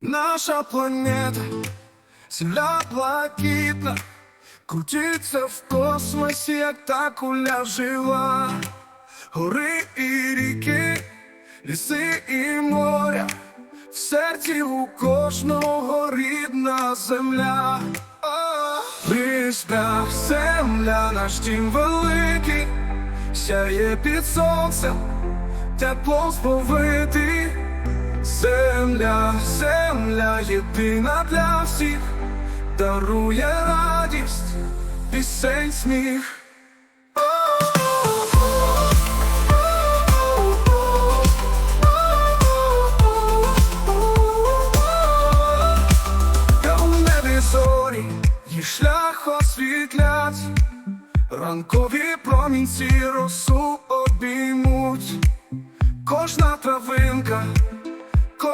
Наша планета, земля блакитна, крутиться в космосі, як та куля жива, гори і ріки, ліси і моря, в серці у кожного рідна земля. Близька земля, наш дім великий, сяє під сонцем, теплом сповитий. Земля, земля єдина для всіх, дарує радість, пісень сміх. Та у небі зорі їх шлях освітлять, ранкові промінці росу обіймуть, кожна травинка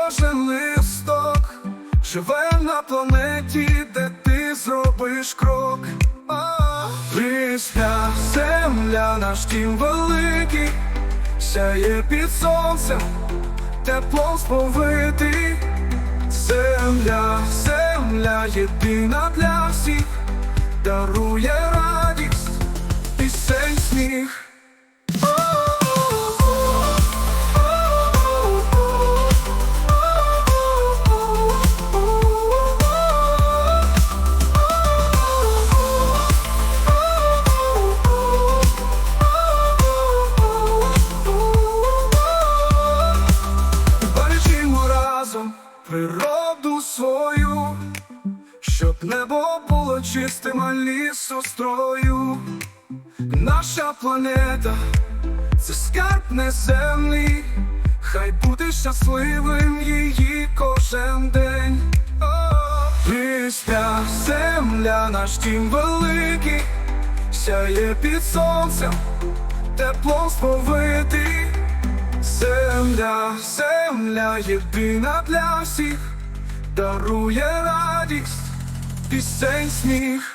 Кожен листок живе на планеті, де ти зробиш крок. Близька земля, наш дім великий, сяє під сонцем, теплом сповитий. Земля, земля єдина для всіх, дарує радість, природу свою, щоб небо було чистим, а лісу строю. Наша планета це скарб неземний, хай буде щасливим її кожен день. Близька земля, наш дім великий, сяє під сонцем, теплом сповитий. Земля, земля єдина для всіх, дарує радість, пісень сміх.